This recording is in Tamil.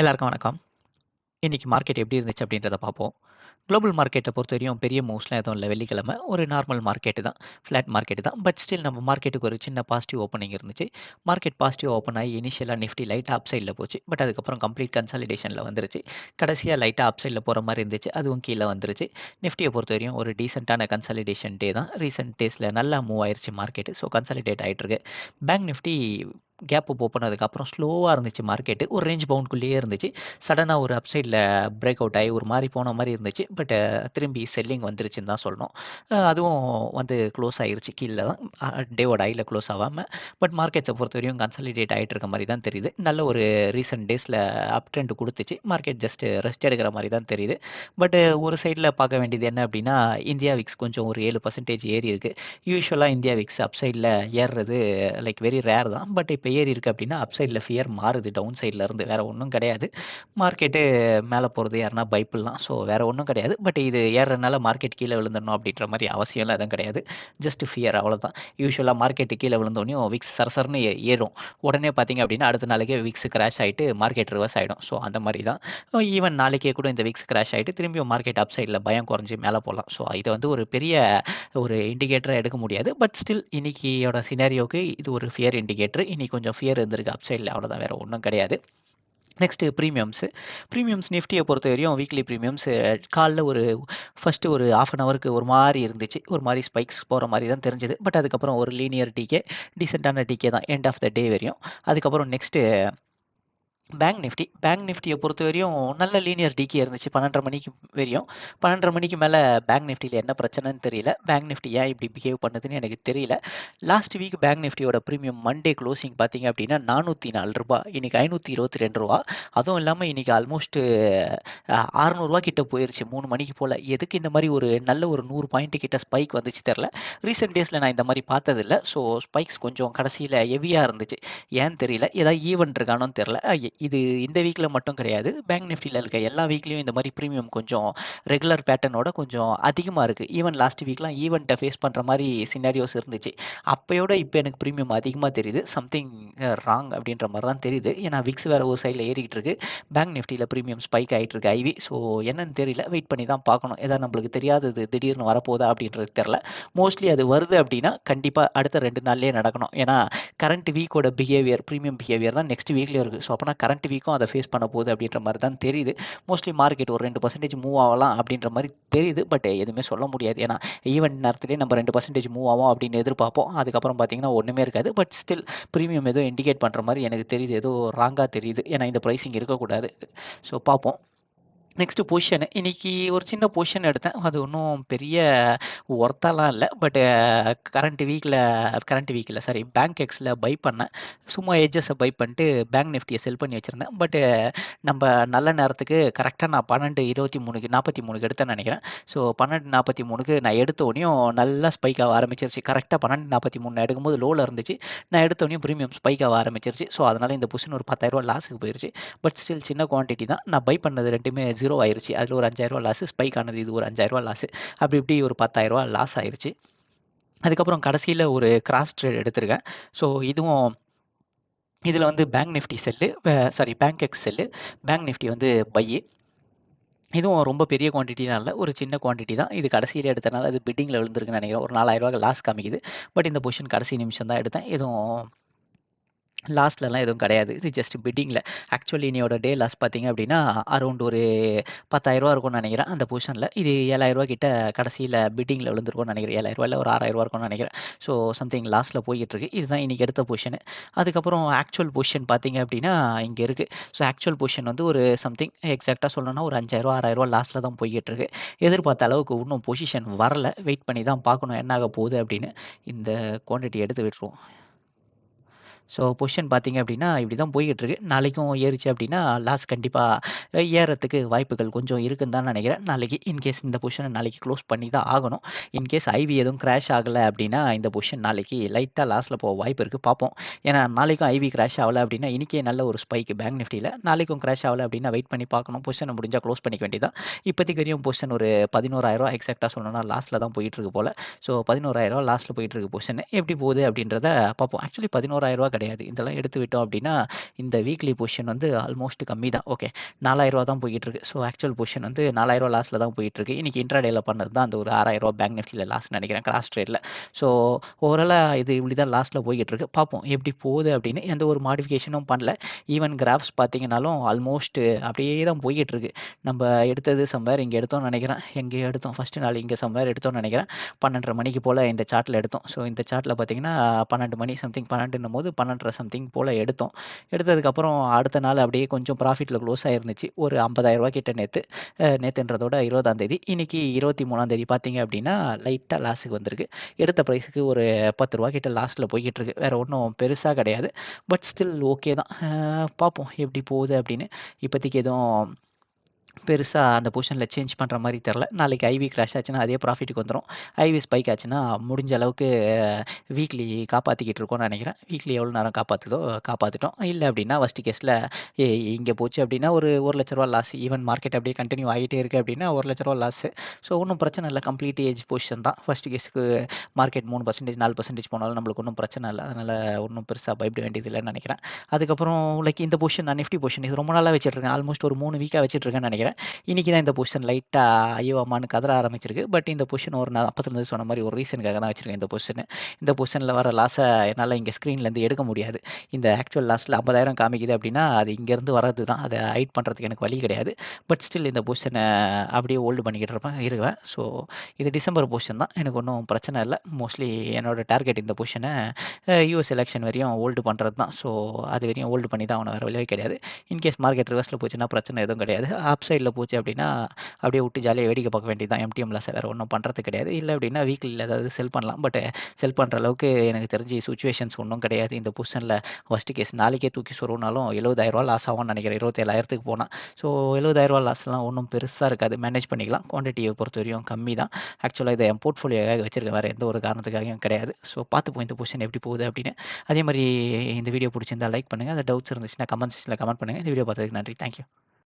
எல்லாருக்கும் வணக்கம். இன்றைக்கி மார்க்கெட் எப்படி இருந்துச்சு அப்படின்றத பார்ப்போம். குளோபல் பொறுத்த வரையும் பெரிய மூவ்ஸ்லாம் எதுவும் இல்லை வெள்ளிக்கிழமை. ஒரு நார்மல் மார்க்கெட்டு தான். ஃப்ளாட் மார்க்கெட் தான். பட் ஸ்டில் நம்ம மார்க்கெட்டுக்கு ஒரு சின்ன பாசிட்டிவ் ஓப்பனிங் இருந்துச்சு. மார்க்கெட் பாசிட்டிவ் ஓப்பன் ஆகி இனிஷியலாக நிஃப்டி லைட்டாக அப் போச்சு. பட் அதுக்கப்புறம் கம்ப்ளீட் கன்சாலிடேஷனில் வந்துருச்சு. கடைசியாக லைட்டாக அப் சைடில் போகிற மாதிரி இருந்துச்சு. அதுவும் கீழே வந்துருச்சு. நிஃப்டிய பொறுத்தவரையும் ஒரு டீசெண்டான கன்சாலிடேஷன் டே தான். ரீசென்ட் டேஸில் நல்லா மூவ் ஆயிடுச்சு மார்க்கெட்டு ஸோ கன்சாலிடேட் ஆகிட்டுருக்கு bank Nifty gap up open அதுக்கப்புறம் ஸ்லோவாக இருந்துச்சு மார்க்கெட்டு ஒரு ரேஞ்ச் பவுண்ட்குள்ளேயே இருந்துச்சு. சடனாக ஒரு அப் பிரேக் அவுட் ஆகி ஒரு மாதிரி போன மாதிரி இருந்துச்சு. பட் திரும்பி செல்லிங் வந்துருச்சுன்னு தான் சொல்லணும். அதுவும் வந்து க்ளோஸ் ஆகிருச்சு கீழே தான். டேவோட ஐயில் க்ளோஸ் ஆகாமல் பட் மார்க்கெட்ஸை பொறுத்த வரையும் கன்சாலிடேட் ஆகிட்டு இருக்க மாதிரி தான் தெரியுது. நல்ல ஒரு ரீசென்ட் டேஸில் அப் ட்ரெண்ட் கொடுத்துச்சு மார்க்கெட் ஜஸ்ட் ரெஸ்ட் எடுக்கிற மாதிரி தான் தெரியுது. பட் ஒரு சைடில் பார்க்க வேண்டியது என்ன அப்படின்னா, இந்தியா விக்ஸ் கொஞ்சம் ஒரு ஏழு பர்சன்டேஜ் ஏறி இருக்கு. யூஸ்வலாக இந்தியா விக்ஸ் அப் ஏறுறது லைக் வெரி ரேர் தான். பட் இப்போ ஏறி இருக்குது அப்படின்னா, அப் ஃபியர் மாறுது டவுன் சைடில் இருந்து. வேறு ஒன்றும் கிடையாது. மார்க்கெட்டு மேலே போகிறது யாருன்னா பைப்பிள்லாம் ஸோ வேறு ஒன்றும் கிடையாது. பட் இது ஏறுறதுனால மார்க்கெட் கீழே விழுந்துடணும் அப்படின்ற மாதிரி அவசியம்லாம் எதுவும் கிடையாது. ஜஸ்ட் ஃபியர் அவ்வளோதான். யூஸ்வலாக மார்க்கெட்டு கீழே விழுந்தோடனே oh, விக்ஸ் சரசரன்னு ஏறும். உடனே பார்த்தீங்க அப்படின்னா, அடுத்த நாளைக்கே விக்ஸ் கிராஷ் ஆகிட்டு மார்க்கெட் ரிவர்ஸ் ஆயிடும். ஸோ அந்த மாதிரி தான். Oh, ஈவன் நாளைக்கே கூட இந்த விக்ஸ் கிராஷ் ஆகிட்டு திரும்பியும் மார்க்கெட் அப் சைடில் பயம் குறைஞ்சி மேலே போகலாம் ஸோ இது வந்து ஒரு பெரிய ஒரு இண்டிகேட்டராக எடுக்க முடியாது. பட் ஸ்டில் இன்னைக்கியோட சினாரியோக்கு இது ஒரு ஃபியர் இண்டிகேட்டர். இன்றைக்கி கொஞ்சம் ஃபியர் இருந்திருக்கு அப் அவ்வளோதான். வேறு ஒன்றும் கிடையாது. நெக்ஸ்ட்டு ப்ரீமியம்ஸு ப்ரீமியம்ஸ் நிஃப்டியை பொறுத்த வரையும் வீக்லி ப்ரீமியம்ஸ் காலைல ஒரு ஃபஸ்ட்டு ஒரு ஆஃப் அன் ஹவருக்கு ஒரு மாதிரி இருந்துச்சு. ஒரு மாதிரி ஸ்பைக்ஸ் போகிற மாதிரி தான் தெரிஞ்சது. பட் அதுக்கப்புறம் ஒரு லீனியர் டிகே டீசெண்டான டிகே தான் எண்ட் ஆஃப் த டே வரையும். அதுக்கப்புறம் நெக்ஸ்ட்டு பேங்க் நிஃப்டி. பேங்க் நிஃப்டியை பொறுத்த வரையும் நல்ல லீனியர் டிக்கே இருந்துச்சு 12:30 மணிக்கு வரையும். 12:30 மணிக்கு மேலே பேங்க் நிஃப்டியில் என்ன பிரச்சனைன்னு தெரியல. பேங்க் நிஃப்டி ஏன் இப்படி பிஹேவ் பண்ணுதுன்னு எனக்கு தெரியல. லாஸ்ட் வீக் பேங்க் நிஃப்டியோட ப்ரீமியம் மண்டே க்ளோசிங் பார்த்தீங்க அப்படின்னா, நானூற்றி நாலு ரூபா இன்றைக்கி ஐநூற்றி இருபத்தி ரெண்டு ரூபா அதுவும் இல்லாமல் இன்னைக்கு ஆல்மோஸ்ட் அ ரூ. 600 கிட்ட போயிடுச்சு மூணு மணிக்கு போல் எதுக்கு இந்த மாதிரி ஒரு நல்ல ஒரு நூறு பாயிண்ட் கிட்ட ஸ்பைக் வந்துச்சு தெரில ரீசெண்ட் டேஸில் நான் இந்த மாதிரி பார்த்ததில்ல. ஸோ ஸ்பைக்ஸ் கொஞ்சம் கடைசியில் ஹெவியாக இருந்துச்சு. ஏன்னு தெரியல. ஏதாவது ஈவெண்ட் இருக்கானோன்னு தெரில இது இந்த வீக்கில் மட்டும் கிடையாது. பேங்க் நிஃப்டியில் இருக்க எல்லா வீக்லேயும் இந்த மாதிரி ப்ரீமியம் கொஞ்சம் ரெகுலர் பேட்டர்னோட கொஞ்சம் அதிகமாக இருக்குது ஈவன் லாஸ்ட் வீக்லாம் ஈவெண்ட்டை ஃபேஸ் பண்ணுற மாதிரி சினாரியோஸ் இருந்துச்சு. அப்போயோட இப்போ எனக்கு ப்ரீமியம் அதிகமாக தெரியுது. சம்திங் ராங் அப்படின்ற மாதிரி தான் தெரியுது. ஏன்னா விக்ஸ் வேறு ஒரு சைடில் ஏறிக்கிட்டு இருக்கு. பேங்க் நிஃப்டியில் ப்ரீமியம் ஸ்பைக் ஆகிட்டு இருக்கு ஐவி. ஸோ என்னன்னு தெரியல. வெயிட் பண்ணி தான் பார்க்கணும். ஏதாவது நம்மளுக்கு தெரியாதது திடீர்னு வரப்போதா அப்படின்றது தெரில மோஸ்ட்லி அது வருது அப்படின்னா, கண்டிப்பாக அடுத்த ரெண்டு நாள்லேயே நடக்கணும். ஏன்னா கரண்ட் வீக்கோட பிஹேவியர் ப்ரீமியம் பிஹேவியர் தான் நெக்ஸ்ட் வீக்லேயும் இருக்குது ஸோ அப்போனா கரண்ட் வீக்கும் அதை ஃபேஸ் பண்ண போகுது அப்படின்ற மாதிரி தான் தெரியுது. மோஸ்ட்லி மார்க்கெட் ஒரு ரெண்டு பர்சன்டேஜ் மூவ் ஆகலாம் அப்படின்ற மாதிரி தெரியுது. பட் எதுவுமே சொல்ல முடியாது. ஏன்னா ஈவென்ட் நேரத்துலேயே நம்ம ரெண்டு பர்சன்டேஜ் மூவ் ஆகும் அப்படின்னு எதிர்பார்ப்போம். அதுக்கப்புறம் பார்த்தீங்கன்னா ஒன்றுமே இருக்காது. பட் ஸ்டில் ப்ரீமியம் ஏதோ இண்டிகேட் பண்ணுற மாதிரி எனக்கு தெரியுது. ஏதோ ராங்காக தெரியுது. ஏன்னா இந்த ப்ரைஸிங் இருக்கக்கூடாது. ஸோ பார்ப்போம். Next position. இன்னைக்கு ஒரு சின்ன பொசிஷன் எடுத்தேன். அது ஒன்றும் பெரிய ஒர்த்தாலாம் இல்லை பட் கரண்ட் வீக்கில் கரண்ட் வீக்கில் சாரி பேங்க் எக்ஸில் பை பண்ணேன். சும்மா ஏஜஸை பை பண்ணிட்டு பேங்க் நிஃப்டியை செல் பண்ணி வச்சிருந்தேன். பட்டு நம்ம நல்ல நேரத்துக்கு கரெக்டாக நான் 12:23க்கு 43க்கு எடுத்தேன்னு நினைக்கிறேன் ஸோ 12:43க்கு நான் எடுத்தோடனையும் நல்லா ஸ்பைக் ஆக ஆரம்பிச்சிருச்சு. கரெக்ட்டா 12:43 நான் எடுக்கும்போது லோவில் இருந்துச்சு. நான் எடுத்தோடனையும் ப்ரீமியம் ஸ்பைக் ஆக ஆரம்பிச்சிருச்சு. ஸோ அதனால் இந்த பொசிஷன் ஒரு ரூ. 10,000 லாஸ்க்கு போயிருச்சு. பட் ஸ்டில் சின்ன குவான்டிட்டி தான். நான் பை பண்ணது ரெண்டுமே 0 ஆயிருச்சு. அதில் ஒரு ரூ. 5,000 லாஸ் ஸ்பைக் ஆனது இது ஒரு ரூ. 5,000 லாஸ். அப்படி இப்படி ஒரு பத்தாயிரரூவா லாஸ் ஆயிடுச்சு அதுக்கப்புறம் கடைசியில் ஒரு கிராஸ் ட்ரேட் எடுத்திருக்கேன். ஸோ இதுவும் இதில் வந்து bank Nifty sell sorry bank X sell. Bank Nifty வந்து பையி. இதுவும் ரொம்ப பெரிய குவான்டிட்டிலாம் இல்லை ஒரு சின்ன குவான்டிட்டி தான். இது கடைசியில் எடுத்தனால அது பிட்டிங்கில் விழுந்திருக்குன்னு நினைக்கிறேன் ஒரு நாலாயிரரூவா லாஸ் காமிக்குது. பட் இந்த பொசிஷன் கடைசி நிமிஷம் தான் எடுத்தேன். எதுவும் லாஸ்ட்லலாம் எதுவும் கிடையாது. இது ஜஸ்ட் பிட்டிங்கில் ஆக்சுவலி இன்னையோட டே லாஸ் பார்த்தீங்க அப்படின்னா, அரௌண்ட் ஒரு பத்தாயிரரூவா இருக்கும்னு நினைக்கிறேன் அந்த பொசிஷனில் இது ஏழாயிரரூவா கிட்ட கடைசியில் பிட்டிங்கில் விழுந்துருக்கும்னு நினைக்கிறேன் ஏழாயிரரூவா இல்லை ஒரு ஆறாயிரம் இருக்கும்னு நினைக்கிறேன் ஸோ சம்திங் லாஸ்ட்டில் போய்கிட்டு இருக்கு. இதுதான் இன்னைக்கு எடுத்த பொசிஷன். அதுக்கப்புறம் ஆக்சுவல் பொசிஷன் பார்த்தீங்க அப்படின்னா, இங்கே இருக்குது ஸோ ஆக்சுவல் பொசிஷன் வந்து ஒரு சம்திங் எக்ஸாக்டாக சொல்லணும்னா ஒரு அஞ்சாயிரம் ஆறாயிரரூவா லாஸ்ட்டில் தான் போய்கிட்டு இருக்கு. எதிர்பார்த்த அளவுக்கு இன்னும் பொசிஷன் வரல. வெயிட் பண்ணி தான் பார்க்கணும் என்ன ஆக போகுது அப்படின்னு. இந்த குவான்டிட்டி எடுத்து விட்டுருவோம். ஸோ பொசிஷன் பார்த்தீங்க அப்படின்னா, இப்படி தான் போய்கிட்டுருக்கு நாளைக்கும் ஏறுச்சு அப்படின்னா, லாஸ் கண்டிப்பாக ஏறத்துக்கு வாய்ப்புகள் கொஞ்சம் இருக்குன்னு தான் நினைக்கிறேன் நாளைக்கு இன்கேஸ் இந்த பொசிஷனை நாளைக்கு க்ளோஸ் பண்ணி தான் ஆகணும். இன்கேஸ் ஐவி எதுவும் கிராஷ் ஆகலை அப்படின்னா, இந்த பொசிஷன் நாளைக்கு லைட்டாக லாஸில் போக வாய்ப்பு இருக்குது பார்ப்போம். ஏன்னா நாளைக்கும் ஐவி கிராஷ் ஆகலை அப்படின்னா, இன்றைக்கே நல்ல ஒரு ஸ்பைக்கு பேங்க் நிஃப்டியில் நாளைக்கும் கிராஷ் ஆகலை அப்படின்னா, வெயிட் பண்ணி பார்க்கணும். பொசிஷனை முடிஞ்சால் க்ளோஸ் பண்ணிக்க வேண்டியதான் இப்போதைக்கு வரையும் பொசிஷன் ஒரு ரூ. 11,000 எக்ஸாக்ட்டா சொல்லணும்னா லாஸ்ட்டில் தான் போயிட்டுருக்கு போல் போல. ஸோ ரூ. 11,000 லாஸ்ட்ல போயிட்டு பொசிஷன். எப்படி போகுது அப்படின்றத பார்ப்போம். ஆக்சுவலி பதினோராயிரரூவா கிடையாது. இதெல்லாம் எடுத்து விட்டோம் அப்படின்னா இந்த வீக்லி பொசிஷன் வந்து ஆல்மோஸ்ட் கம்மி தான். ஓகே. ரூ. 4000 தான் போயிட்டுருக்கு. ஸோ ஆக்சுவல் பொசிஷன் வந்து ரூ. 4000 லாஸ்ல தான் போயிட்டுருக்கு. இன்னைக்கு இன்ட்ராடேல பண்ணது தான் அந்த ஒரு ஆறாயிரரூவா பேங்க் நிஃப்டில லாஸ்ன்னு நினைக்கிறேன் கிராஸ் ட்ரேடில் ஸோ ஓவராலாக இது இப்படி தான் லாஸ்ட்ல போய்க்கிட்டுருக்கு. பார்ப்போம் எப்படி போகுது அப்படின்னு. எந்த ஒரு மாடிஃபிகேஷனும் பண்ணல. ஈவன் கிராஃப்ஸ் பார்த்தீங்கனாலும் ஆல்மோஸ்ட் அப்படியே தான் போய்க்கிட்டுருக்கு. நம்ம எடுத்தது சம்வேர் இங்கே எடுத்தோம்னு நினைக்கிறேன் எங்கே எடுத்தோம். ஃபஸ்ட்டு நாள் இங்கே சம்வேர் எடுத்தோம்னு நினைக்கிறேன் பன்னெண்டரை மணிக்கு போல் இந்த சார்ட்டில் எடுத்தோம். ஸோ இந்த சார்ட்டில் பார்த்தீங்கன்னா 12 மணி சம்திங் 12ன்னும்போது 12:30 சம்திங் போல் எடுத்தோம். எடுத்ததுக்கப்புறம் அடுத்த நாள் அப்படியே கொஞ்சம் ப்ராஃபிட்டில் க்ளோஸ் ஆயிருந்துச்சு. ஒரு ஐம்பதாயிரரூபா கிட்ட நேற்று நேற்றுன்றதோட இருபதாம் தேதி இன்றைக்கி இருபத்தி மூணாம் தேதி பார்த்தீங்க அப்படின்னா, லைட்டாக லாஸுக்கு வந்திருக்கு. எடுத்த ப்ரைஸுக்கு ஒரு பத்து ரூபா கிட்ட லாஸ்ட்டில் போய்கிட்டு இருக்கு வேற ஒன்றும் பெருசாக கிடையாது. பட் ஸ்டில் ஓகே தான். பார்ப்போம் எப்படி போகுது அப்படின்னு. இப்போதைக்கு எதுவும் பெருசாக அந்த பொசிஷனில் சேஞ்ச் பண்ணுற மாதிரி தெரில. நாளைக்கு ஐவி கிராஷ் ஆச்சுன்னா அதே ப்ராஃபிட்டுக்கு வந்துடும் ஐவி ஸ்பைக் ஆச்சுன்னா முடிஞ்ச அளவுக்கு வீக்லி காப்பாற்றிக்கிட்டு இருக்கோம்னு நினைக்கிறேன். வீக்லி எவ்வளோ நேரம் காப்பாற்றுதோ காப்பாற்றிட்டோம் இல்லை அப்படின்னா ஃபஸ்ட்டு கேஸில் ஏ இங்கே போச்சு அப்படின்னா ஒரு ஒரு லட்ச ரூபா லாஸ். ஈவன் மார்க்கெட் அப்படியே கண்டினியூ ஆகிட்டே இருக்கு அப்படின்னா ஒரு லட்ச ரூபா லாஸ் ஸோ ஒன்றும் பிரச்சனை இல்லை. கம்ப்ளீட் ஏஜ் பொசிஷன் தான். ஃபஸ்ட்டு கேஸ்க்கு மார்க்கெட் 3% 4% போனாலும் நம்மளுக்கு ஒன்றும் பிரச்சனை இல்லை. அதனால் ஒன்றும் பெருசாக பயப்பட வேண்டியது இல்லன்னு நினைக்கிறேன். அதுக்கப்புறம் லைக் இந்த பொசிஷன் நான் நிஃப்டி பொசிஷன் இது ரொம்ப நாளாக வச்சுருக்கேன் ஆல்மோஸ்ட் ஒரு 3 வீக்கா வச்சுட்டுருக்கேன்னு நினைக்கிறேன். இன்னைக்கு தான் இந்த பொசிஷன் லைட்டாக ஐயோ! அம்மான்னு கதற ஆரம்பிச்சிருக்கு. பட் இந்த பொசிஷன் ஒரு நான் அப்பத்துலேருந்து சொன்ன மாதிரி ஒரு ரீசனுக்காக தான் வச்சுருக்கேன் இந்த பொசிஷன் இந்த பொசிஷனில் வர லாஸை என்னால் இங்கே ஸ்க்ரீன்லேருந்து எடுக்க முடியாது. இந்த ஆக்சுவல் லாஸில் ஐம்பதாயிரம் காமிக்குது அப்படின்னா, அது இங்கேருந்து வர்றது தான். அதை ஹைட் பண்ணுறதுக்கு எனக்கு வழி கிடையாது. பட் ஸ்டில் இந்த பொசிஷனை அப்படியே ஹோல்டு பண்ணிக்கிட்டு இருப்பேன் இருவேன். ஸோ இது டிசம்பர் பொசிஷன் தான். எனக்கு ஒன்றும் பிரச்சனை இல்லை மோஸ்ட்லி என்னோட டார்கெட் இந்த பொசிஷனை யூஎஸ் எலெக்ஷன் வரையும் ஹோல்டு பண்ணுறது தான். ஸோ அது வரையும் ஹோல்டு பண்ணி தான் அவனை வேற வழியே கிடையாது. இன்கேஸ் மார்க்கெட் ரிவர்ஸில் போச்சுன்னா பிரச்சனை எதுவும் கிடையாது. அப் சைடில் போச்சு அப்படின்னா, அப்படியே விட்டு ஜாலியாக வேடிக்கை பார்க்க வேண்டியது தான். எம்டிஎம் லாஸ வேறு ஒன்றும் பண்ணுறது கிடையாது. இல்லை அப்படின்னா வீக்லியில் ஏதாவது செல் பண்ணலாம். பட் செல் பண்ணுற அளவுக்கு எனக்கு தெரிஞ்சு சுச்சுவேஷன்ஸ் ஒன்றும் கிடையாது. இந்த பொசிஷனில் ஃபஸ்ட்டு கேஸ் நாளைக்கே தூக்கி சொருகுனாலும் ரூ. 70,000 லாஸ் ஆகும்னு நினைக்கிறேன் இருபத்தேழாயிரத்துக்கு போனால் ஸோ எழுபதாயிரரூவா லாஸ்லாம் ஒன்றும் பெருசாக இருக்காது. மேனேஜ் பண்ணிக்கலாம். குவாண்டிட்டியை பொறுத்த வரையும் கம்மி தான். ஆக்சுவலாக இதை என் போர்ட்ஃபோலியோக்காக வச்சிருக்கேன். வேறு எந்த ஒரு காரணத்துக்காகவும் கிடையாது. ஸோ பார்த்துப்போம் இந்த பொசிஷன் எப்படி போகுது அப்படின்னு. அதே மாதிரி இந்த வீடியோ பிடிச்சிருந்தா லைக் பண்ணுங்கள் அந்த டவுட்ஸ் இருந்துச்சுன்னா கமெண்ட் செக்ஷனில் கமெண்ட் பண்ணுங்கள் இந்த வீடியோ பார்த்ததுக்கு நன்றி. Thank you.